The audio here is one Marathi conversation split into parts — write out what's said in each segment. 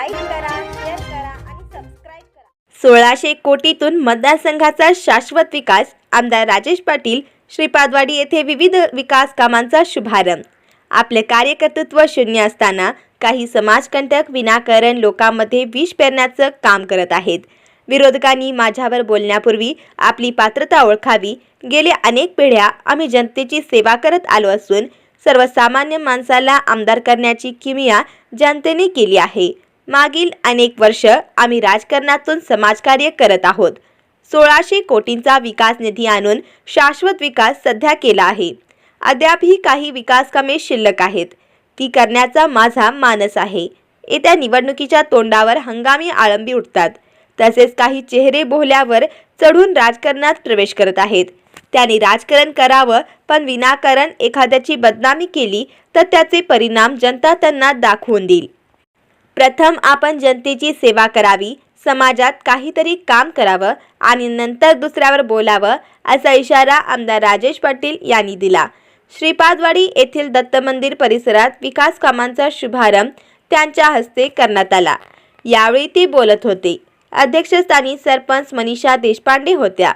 लाईक करा शेअर करा आणि सबस्क्राईब करा. सोळाशे कोटीतून मतदारसंघाचा शाश्वत विकास आमदार राजेश पाटील श्रीपादवाडी येथे विविध विकास कामांचा शुभारंभ. आपले कार्यकर्तृत्व शून्य असताना काही समाजकंटक विनाकारण लोकांमध्ये विष पेरण्याचं काम करत आहेत. विरोधकांनी माझ्यावर बोलण्यापूर्वी आपली पात्रता ओळखावी. गेल्या अनेक पिढ्या आम्ही जनतेची सेवा करत आलो असून सर्वसामान्य माणसाला आमदार करण्याची किमिया जनतेने केली आहे. मागील अनेक वर्ष आम्ही राजकारणातून समाजकार्य करत आहोत. सोळाशे कोटींचा विकास निधी आणून शाश्वत विकास सध्या केला आहे. अद्यापही काही विकास कामे शिल्लक आहेत. ती करण्याचा माझा मानस आहे. येत्या निवडणुकीच्या तोंडावर हंगामी आळंबी उठतात. तसेच काही चेहरे बोहल्यावर चढून राजकारणात प्रवेश करत आहेत. त्यांनी राजकारण करावं पण विनाकारण एखाद्याची बदनामी केली तर त्याचे परिणाम जनता त्यांना दाखवून देईल. प्रथम आपण जनतेची सेवा करावी समाजात काहीतरी काम करावं आणि नंतर दुसऱ्यावर बोलावं असा इशारा आमदार राजेश पाटील यांनी दिला. श्रीपादवाडी येथील दत्त मंदिर परिसरात विकास कामांचा शुभारंभ त्यांच्या हस्ते करण्यात आला. यावेळी ते बोलत होते. अध्यक्षस्थानी सरपंच मनीषा देशपांडे होत्या.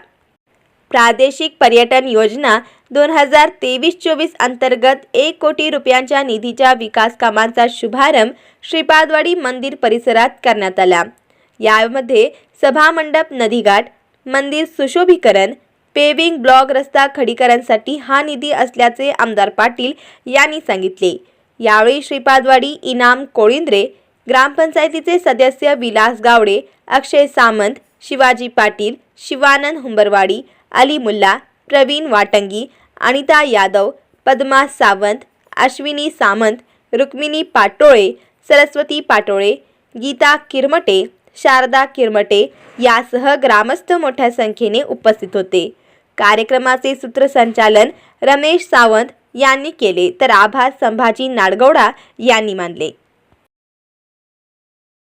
प्रादेशिक पर्यटन योजना दोन हजार तेवीस चोवीस अंतर्गत एक कोटी रुपयांच्या निधीच्या विकास कामांचा शुभारंभ श्रीपादवाडी मंदिर परिसरात करण्यात आला. यामध्ये सभामंडप नदीघाट मंदिर सुशोभीकरण पेविंग ब्लॉक रस्ता खडीकरणसाठी हा निधी असल्याचे आमदार पाटील यांनी सांगितले. यावेळी श्रीपादवाडी इनाम कोळिंद्रे ग्रामपंचायतीचे सदस्य विलास गावडे अक्षय सामंत शिवाजी पाटील शिवानंद हुंबरवाडी अली मुल्ला प्रवीण वाटंगी अनिता यादव पद्मा सावंत अश्विनी सामंत रुक्मिणी पाटोळे सरस्वती पाटोळे गीता किरमटे शारदा किरमटे यासह ग्रामस्थ मोठ्या संख्येने उपस्थित होते. कार्यक्रमाचे सूत्रसंचालन रमेश सावंत यांनी केले तर आभार संभाजी नाडगौडा यांनी मानले.